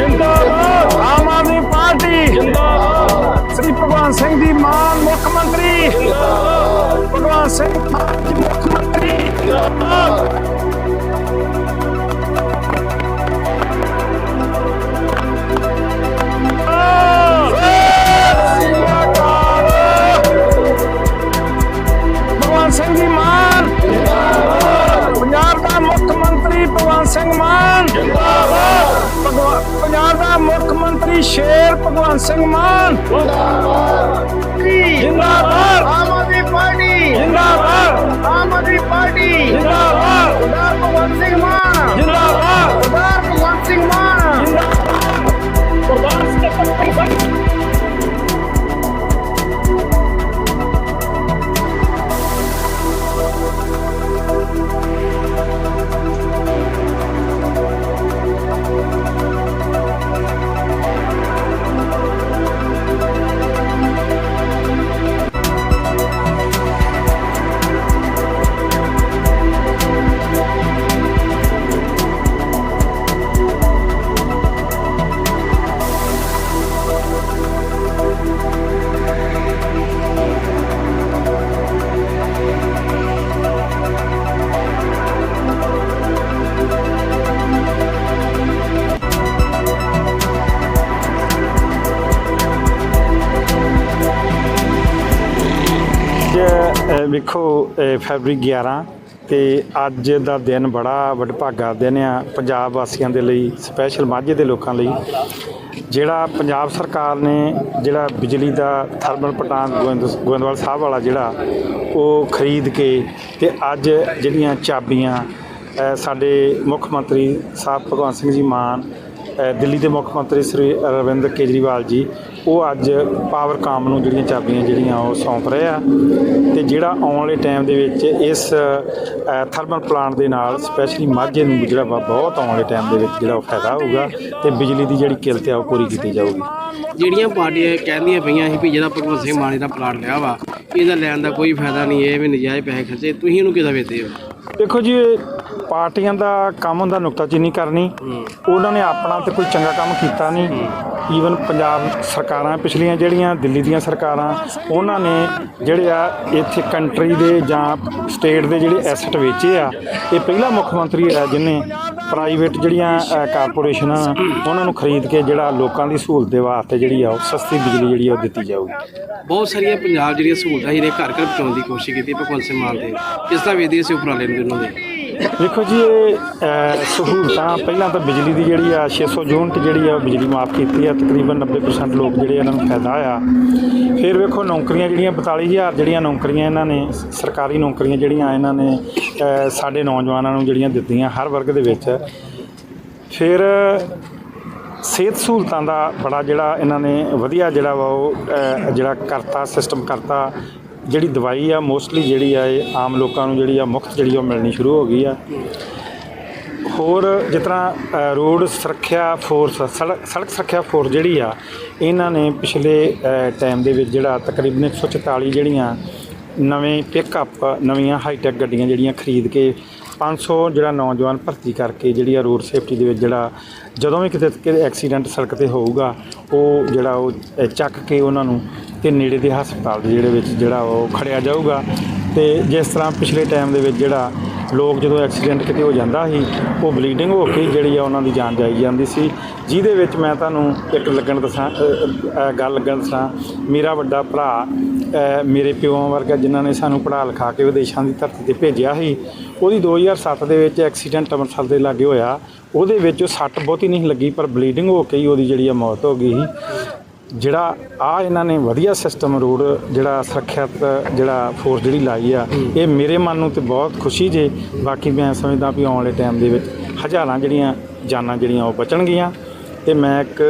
ਆਮ Aadmi Party. ਜਿੰਦਾਬਾਦ। ਸ੍ਰੀ ਭਗਵਾਨ ਸਿੰਘ ਦੀ ਮਾਨ ਮੁੱਖ ਮੰਤਰੀ। ਜਿੰਦਾਬਾਦ। ਭਗਵਾਨ ਸਿੰਘ ਮੰਤਰੀ ਸ਼ੇਰ ਭਗਵਾਨ ਸਿੰਘ ਮਾਨ। ਜਿੰਦਾਬਾਦ। ਆਮ ਆਦਮੀ ਪਾਰਟੀ। ਜਿੰਦਾਬਾਦ। ਆਮ ਆਦਮੀ ਪਾਰਟੀ। ਜਿੰਦਾਬਾਦ। ਵੇਖੋ ਅ, ਫਰਵਰੀ 11 ਤੇ ਅੱਜ ਦਾ ਦਿਨ ਬੜਾ ਵਡਭਾਗਾ ਦਿਨ ਆ ਪੰਜਾਬ ਵਾਸੀਆਂ ਦੇ ਲਈ ਸਪੈਸ਼ਲ ਮਾਝੇ ਦੇ ਲੋਕਾਂ ਲਈ। ਜਿਹੜਾ ਪੰਜਾਬ ਸਰਕਾਰ ਨੇ ਜਿਹੜਾ ਬਿਜਲੀ ਦਾ ਥਰਮਲ ਪਲਾਂਟ ਗੋਇੰਦ ਗੋਇੰਦਵਾਲ ਸਾਹਿਬ ਵਾਲਾ ਜਿਹੜਾ ਉਹ ਖਰੀਦ ਕੇ ਤੇ ਅੱਜ ਜਿਹੜੀਆਂ ਚਾਬੀਆਂ ਸਾਡੇ ਮੁੱਖ ਮੰਤਰੀ ਸਾਹਿਬ ਭਗਵੰਤ ਸਿੰਘ ਜੀ ਮਾਨ ਦਿੱਲੀ ਦੇ ਮੁੱਖ ਮੰਤਰੀ ਸ੍ਰੀ ਅਰਵਿੰਦ ਕੇਜਰੀਵਾਲ ਜੀ ਉਹ ਅੱਜ ਪਾਵਰਕਾਮ ਨੂੰ ਜਿਹੜੀਆਂ ਚਾਬੀਆਂ ਜਿਹੜੀਆਂ ਉਹ ਸੌਂਪ ਰਹੇ ਆ ਤੇ ਜਿਹੜਾ ਆਉਣ ਵਾਲੇ ਟਾਈਮ ਦੇ ਵਿੱਚ ਇਸ ਥਰਮਲ ਪਲਾਂਟ ਦੇ ਨਾਲ ਸਪੈਸ਼ਲੀ ਮਾਝੇ ਨੂੰ ਜਿਹੜਾ ਬਹੁਤ ਆਉਣ ਵਾਲੇ ਟਾਈਮ ਦੇ ਵਿੱਚ ਜਿਹੜਾ ਉਹ ਫਾਇਦਾ ਹੋਊਗਾ ਤੇ ਬਿਜਲੀ ਦੀ ਜਿਹੜੀ ਕਿੱਲਤ ਆ ਉਹ ਪੂਰੀ ਕੀਤੀ ਜਾਊਗੀ। ਜਿਹੜੀਆਂ ਪਾਰਟੀਆਂ ਕਹਿੰਦੀਆਂ ਪਈਆਂ ਸੀ ਵੀ ਜਿਹੜਾ ਭਗਵੰਤ ਸਿੰਘ ਮਾਨ ਦਾ ਪਲਾਟ ਲਿਆ ਵਾ ਇਹਦਾ ਲੈਣ ਦਾ ਕੋਈ ਫਾਇਦਾ ਨਹੀਂ ਇਹ ਵੀ ਨਜਾਇਜ਼ ਪੈਸੇ ਖਰਚੇ ਤੁਸੀਂ ਇਹਨੂੰ ਕਿਦਾਂ ਵੇਚਦੇ ਹੋ? ਦੇਖੋ ਜੀ ਪਾਰਟੀਆਂ ਦਾ ਕੰਮ ਹੁੰਦਾ ਨੁਕਤਾਚੀਨੀ ਕਰਨੀ ਉਹਨਾਂ ਨੇ ਆਪਣਾ ਤੇ ਕੋਈ ਚੰਗਾ ਕੰਮ ਕੀਤਾ ਨਹੀਂ। ਈਵਨ ਪੰਜਾਬ ਸਰਕਾਰਾਂ ਪਿਛਲੀਆਂ ਜਿਹੜੀਆਂ ਦਿੱਲੀ ਦੀਆਂ ਸਰਕਾਰਾਂ ਉਹਨਾਂ ਨੇ ਜਿਹੜੇ ਆ ਇੱਥੇ ਕੰਟਰੀ ਦੇ ਜਾਂ ਸਟੇਟ ਦੇ ਜਿਹੜੇ ਐਸੈਟ ਵੇਚੇ ਆ ਇਹ ਪਹਿਲਾ ਮੁੱਖ ਮੰਤਰੀ ਹੈ ਜਿਨੇ ਪ੍ਰਾਈਵੇਟ ਜਿਹੜੀਆਂ ਅ, ਕਾਰਪੋਰੇਸ਼ਨਾਂ ਉਹਨਾਂ ਨੂੰ ਖਰੀਦ ਕੇ ਜਿਹੜਾ ਲੋਕਾਂ ਦੀ ਸਹੂਲਤ ਦੇ ਵਾਸਤੇ ਜਿਹੜੀ ਆ ਉਹ ਸਸਤੀ ਬਿਜਲੀ ਜਿਹੜੀ ਆ ਉਹ ਦਿੱਤੀ ਜਾਊਗੀ। ਬਹੁਤ ਸਾਰੀਆਂ ਪੰਜਾਬ ਜਿਹੜੀਆਂ ਸਹੂਲਤਾਂ ਜਿਹੜੇ ਘਰ ਘਰ ਪਹੁੰਚਾਉਣ ਦੀ ਕੋਸ਼ਿਸ਼ ਕੀਤੀ ਭਗਵੰਤ ਸਿੰਘ ਮਾਨ ਦੇ ਕਿਸ ਤਰ੍ਹਾਂ ਵੇਚਦੇ ਸੀ ਉਪਰਾਲੇ ਨੂੰ ਉਹਨਾਂ ਦੇ। ਦੇਖੋ ਜੀ ਇਹ ਅ, ਸਹੂਲਤਾਂ ਪਹਿਲਾਂ ਤਾਂ ਬਿਜਲੀ ਦੀ ਜਿਹੜੀ ਆ 600 ਯੂਨਿਟ ਜਿਹੜੀ ਆ ਉਹ ਬਿਜਲੀ ਮਾਫ ਕੀਤੀ ਆ ਤਕਰੀਬਨ 90% ਲੋਕ ਜਿਹੜੇ ਇਹਨਾਂ ਨੂੰ ਫਾਇਦਾ ਆ ਫਿਰ ਵੇਖੋ ਨੌਕਰੀਆਂ ਜਿਹੜੀਆਂ 42000 ਜਿਹੜੀਆਂ ਨੌਕਰੀਆਂ ਇਹਨਾਂ ਨੇ ਸਰਕਾਰੀ ਨੌਕਰੀਆਂ ਜਿਹੜੀਆਂ ਇਹਨਾਂ ਨੇ ਅ, ਸਾਡੇ ਨੌਜਵਾਨਾਂ ਨੂੰ ਜਿਹੜੀਆਂ ਦਿੱਤੀਆਂ ਹਰ ਵਰਗ ਦੇ ਵਿੱਚ। ਫਿਰ ਸਿਹਤ ਸਹੂਲਤਾਂ ਦਾ ਬੜਾ ਜਿਹੜਾ ਇਹਨਾਂ ਨੇ ਵਧੀਆ ਜਿਹੜਾ ਵਾ ਉਹ ਅ, ਜਿਹੜਾ ਕਰਤਾ ਸਿਸਟਮ ਕਰਤਾ ਜਿਹੜੀ ਦਵਾਈ ਆ ਮੋਸਟਲੀ ਜਿਹੜੀ ਆ, ਇਹ ਆਮ ਲੋਕਾਂ ਨੂੰ ਜਿਹੜੀ ਆ ਮੁਫਤ ਜਿਹੜੀ ਉਹ ਮਿਲਣੀ ਸ਼ੁਰੂ ਹੋ ਗਈ ਆ। ਹੋਰ ਜਿਸ ਤਰ੍ਹਾਂ ਰੋਡ ਸੁਰੱਖਿਆ ਫੋਰਸ ਸੜਕ ਸੜਕ ਸੁਰੱਖਿਆ ਫੋਰਸ ਜਿਹੜੀ ਆ, ਇਹਨਾਂ ਨੇ ਪਿਛਲੇ ਟਾਈਮ ਦੇ ਵਿੱਚ ਜਿਹੜਾ ਤਕਰੀਬਨ 144 ਜਿਹੜੀਆਂ ਨਵੇਂ ਪਿਕਅਪ ਨਵੀਆਂ ਹਾਈਟੈਕ ਗੱਡੀਆਂ ਜਿਹੜੀਆਂ ਖਰੀਦ ਕੇ 500 ਜਿਹੜਾ ਨੌਜਵਾਨ ਭਰਤੀ ਕਰਕੇ ਜਿਹੜੀ ਆ ਰੋਡ ਸੇਫਟੀ ਦੇ ਵਿੱਚ ਜਿਹੜਾ ਜਦੋਂ ਵੀ ਕਿਤੇ ਕਿਤੇ ਐਕਸੀਡੈਂਟ ਸੜਕ ਤੇ ਹੋਊਗਾ, ਉਹ ਜਿਹੜਾ ਉਹ ਚੱਕ ਕੇ ਉਹਨਾਂ ਨੂੰ ਤੇ ਨੇੜੇ ਦੇ ਹਸਪਤਾਲ ਦੇ ਜਿਹੜੇ ਵਿੱਚ ਜਿਹੜਾ ਉਹ ਖੜਿਆ ਜਾਊਗਾ। ਤੇ ਜਿਸ ਤਰ੍ਹਾਂ ਪਿਛਲੇ ਟਾਈਮ ਦੇ ਵਿੱਚ ਜਿਹੜਾ ਲੋਕ ਜਦੋਂ ਐਕਸੀਡੈਂਟ ਕਿਤੇ ਹੋ ਜਾਂਦਾ ਸੀ, ਉਹ ਬਲੀਡਿੰਗ ਹੋ ਕੇ ਜਿਹੜੀ ਆ ਉਹਨਾਂ ਦੀ ਜਾਨ ਜਾਈ ਜਾਂਦੀ ਸੀ। ਜਿਹਦੇ ਵਿੱਚ ਮੈਂ ਤੁਹਾਨੂੰ ਇੱਕ ਲੱਗਣ ਦੱਸਾਂ ਗੱਲ ਲੱਗਣ ਦੱਸਾਂ। ਮੇਰਾ ਵੱਡਾ ਭਰਾ ਮੇਰੇ ਪਿਓਾਂ ਵਰਗਾ ਜਿਨ੍ਹਾਂ ਨੇ ਸਾਨੂੰ ਪੜ੍ਹਾ ਲਿਖਾ ਕੇ ਵਿਦੇਸ਼ਾਂ ਦੀ ਧਰਤੀ ਤੇ ਭੇਜਿਆ ਸੀ, ਉਹਦੀ 2007 ਦੇ ਵਿੱਚ ਐਕਸੀਡੈਂਟ ਅੰਮ੍ਰਿਤਸਰ ਦੇ ਲਾਗੇ ਹੋਇਆ। ਉਹਦੇ ਵਿੱਚ ਉਹ ਸੱਟ ਬਹੁਤੀ ਨਹੀਂ ਲੱਗੀ, ਪਰ ਬਲੀਡਿੰਗ ਹੋ ਕੇ ਹੀ ਉਹਦੀ ਜਿਹੜੀ ਆ ਮੌਤ ਹੋ ਗਈ ਸੀ। ਜਿਹੜਾ ਆ ਇਹਨਾਂ ਨੇ ਵਧੀਆ ਸਿਸਟਮ ਰੋਡ ਜਿਹੜਾ ਸੁਰੱਖਿਅਤ ਜਿਹੜਾ ਫੋਰਸ ਜਿਹੜੀ ਲਾਈ ਆ ਇਹ ਮੇਰੇ ਮਨ ਨੂੰ ਤੇ ਬਹੁਤ ਖੁਸ਼ੀ ਜੇ। ਬਾਕੀ ਮੈਂ ਸਮਝਦਾ ਵੀ ਆਉਣ ਵਾਲੇ ਟਾਈਮ ਦੇ ਵਿੱਚ ਹਜ਼ਾਰਾਂ ਜਿਹੜੀਆਂ ਜਾਨਾਂ ਜਿਹੜੀਆਂ ਉਹ ਬਚਣਗੀਆਂ। ਤੇ ਮੈਂ ਇੱਕ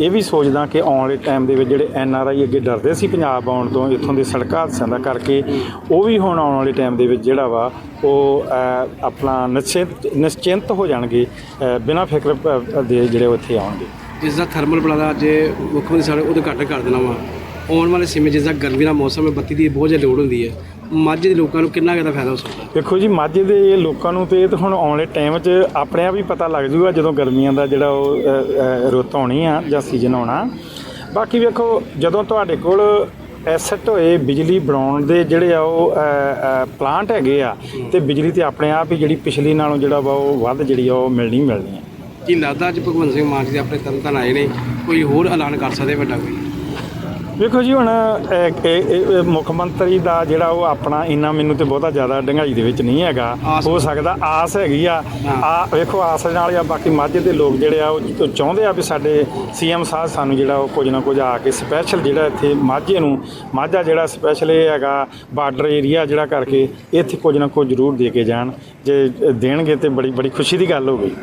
ਇਹ ਵੀ ਸੋਚਦਾ ਕਿ ਆਉਣ ਵਾਲੇ ਟਾਈਮ ਦੇ ਵਿੱਚ ਜਿਹੜੇ ਐਨ ਆਰ ਆਈ ਅੱਗੇ ਡਰਦੇ ਸੀ ਪੰਜਾਬ ਆਉਣ ਤੋਂ ਇੱਥੋਂ ਦੇ ਸੜਕਾਂ ਹਾਦਸਿਆਂ ਦਾ ਕਰਕੇ ਉਹ ਵੀ ਹੁਣ ਆਉਣ ਵਾਲੇ ਟਾਈਮ ਦੇ ਵਿੱਚ ਜਿਹੜਾ ਵਾ ਉਹ ਆਪਣਾ ਨਿਸ਼ਚਿੰਤ ਨਿਸ਼ਚਿੰਤ ਹੋ ਜਾਣਗੇ ਬਿਨਾਂ ਫਿਕਰ ਦੇ ਜਿਹੜੇ ਉਹ ਇੱਥੇ ਆਉਣਗੇ। ਜਿਸ ਦਾ ਥਰਮਲ ਪਲਾਜ਼ਾ ਅੱਜ ਮੁੱਖ ਮੰਤਰੀ ਸਾਡੇ ਉਹਦੇ ਘੱਟ ਕਰ ਦੇਣਾ ਵਾ, ਆਉਣ ਵਾਲੇ ਸਮੇਂ ਜਿਸ ਦਾ ਗਰਮੀ ਦਾ ਮੌਸਮ ਹੈ, ਬੱਤੀ ਦੀ ਬਹੁਤ ਜ਼ਿਆਦਾ ਲੋੜ ਹੁੰਦੀ ਹੈ। ਮਾਝੇ ਦੇ ਲੋਕਾਂ ਨੂੰ ਕਿੰਨਾ ਕੁ ਇਹਦਾ ਫਾਇਦਾ ਹੋ ਸਕਦਾ? ਦੇਖੋ ਜੀ, ਮਾਝੇ ਦੇ ਲੋਕਾਂ ਨੂੰ ਤੇ ਇਹ ਤਾਂ ਹੁਣ ਆਉਣ ਵਾਲੇ ਟਾਈਮ 'ਚ ਆਪਣੇ ਆਪ ਹੀ ਪਤਾ ਲੱਗ ਜੂਗਾ ਜਦੋਂ ਗਰਮੀਆਂ ਦਾ ਜਿਹੜਾ ਉਹ ਰੁੱਤ ਆਉਣੀ ਆ ਜਾਂ ਸੀਜ਼ਨ ਆਉਣਾ। ਬਾਕੀ ਵੇਖੋ, ਜਦੋਂ ਤੁਹਾਡੇ ਕੋਲ ਐਸਟ ਹੋਏ, ਬਿਜਲੀ ਬਣਾਉਣ ਦੇ ਜਿਹੜੇ ਆ ਉਹ ਪਲਾਂਟ ਹੈਗੇ ਆ, ਤੇ ਬਿਜਲੀ ਤੇ ਆਪਣੇ ਆਪ ਹੀ ਜਿਹੜੀ ਪਿਛਲੀ ਨਾਲੋਂ ਜਿਹੜਾ ਵਾ ਉਹ ਵੱਧ ਜਿਹੜੀ ਆ ਉਹ ਮਿਲਣੀ ਮਿਲਣੀ ਆ। ਕੀ ਲੱਗਦਾ ਅੱਜ ਭਗਵੰਤ ਸਿੰਘ ਮਾਨ ਜੀ ਆਪਣੇ ਤਰਨਤਾਰਨ ਆਏ ਨੇ ਕੋਈ ਹੋਰ ਐਲਾਨ ਕਰ ਸਕਦੇ ਵੱਡਾ ਕੋਈ? ਵੇਖੋ ਜੀ ਹੁਣ ਇਹ- ਇਹ ਇਹ ਮੁੱਖ ਮੰਤਰੀ ਦਾ ਜਿਹੜਾ ਉਹ ਆਪਣਾ ਇੰਨਾ ਮੈਨੂੰ ਤੇ ਬਹੁਤਾ ਜ਼ਿਆਦਾ ਡੰਗਾਈ ਦੇ ਵਿੱਚ ਨਹੀਂ ਹੈਗਾ। ਆਸ- ਹੋ ਸਕਦਾ ਆਸ ਹੈਗੀ ਆ। ਹਾਂ। ਆ ਵੇਖੋ ਆਸ ਨਾਲ ਆ ਬਾਕੀ ਮਾਝੇ ਦੇ ਲੋਕ ਜਿਹੜੇ ਆ ਉਹ ਉਹ ਚਾਹੁੰਦੇ ਆ ਵੀ ਸਾਡੇ ਸੀਐਮ ਸਾਹਿਬ ਸਾਨੂੰ ਜਿਹੜਾ ਉਹ ਕੁਝ ਨਾ ਕੁਝ ਆ ਕੇ ਸਪੈਸ਼ਲ ਜਿਹੜਾ ਇੱਥੇ ਮਾਝੇ ਨੂੰ ਮਾਝਾ ਜਿਹੜਾ ਸਪੈਸ਼ਲ ਇਹ ਹੈਗਾ ਬਾਰਡਰ ਏਰੀਆ ਜਿਹੜਾ ਕਰਕੇ ਇੱਥੇ ਕੁਝ ਨਾ ਕੁਝ ਜ਼ਰੂਰ ਦੇ ਕੇ ਜਾਣ। ਜੇ ਦੇਣਗੇ ਤੇ ਬੜੀ ਬੜੀ ਖੁਸ਼ੀ ਦੀ ਗੱਲ ਹੋਵੇਗੀ